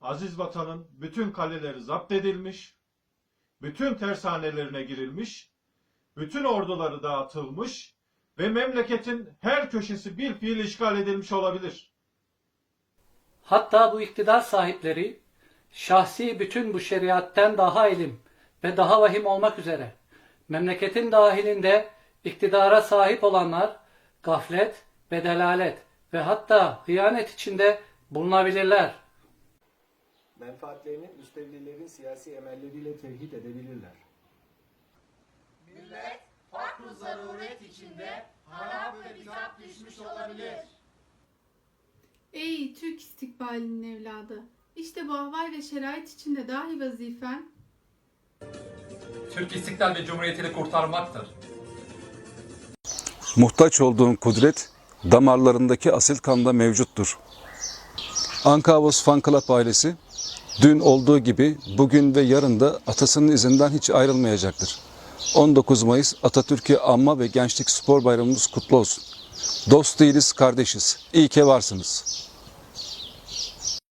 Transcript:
aziz vatanın bütün kaleleri zapt edilmiş, bütün tersanelerine girilmiş, bütün orduları dağıtılmış ve memleketin her köşesi bir fiil işgal edilmiş olabilir. Hatta bu iktidar sahipleri şahsi bütün bu şeriatten daha ilim ve daha vahim olmak üzere memleketin dahilinde iktidara sahip olanlar gaflet ve delalet ve hatta hıyanet içinde bulunabilirler. Menfaatlerini müstevlilerin siyasi emelleriyle tevhid edebilirler. Ey Türk istikbalinin evladı! İşte bu ahval ve şerait içinde dahi vazifen Türk İstiklal ve Cumhuriyeti'ni kurtarmaktır. Muhtaç olduğun kudret damarlarındaki asil kanda mevcuttur. Ankavos Fan Club ailesi dün olduğu gibi bugün ve yarın da atasının izinden hiç ayrılmayacaktır. 19 Mayıs Atatürk'ü Anma ve Gençlik Spor Bayramımız kutlu olsun. Dost değiliz, kardeşiz. İyi ki varsınız.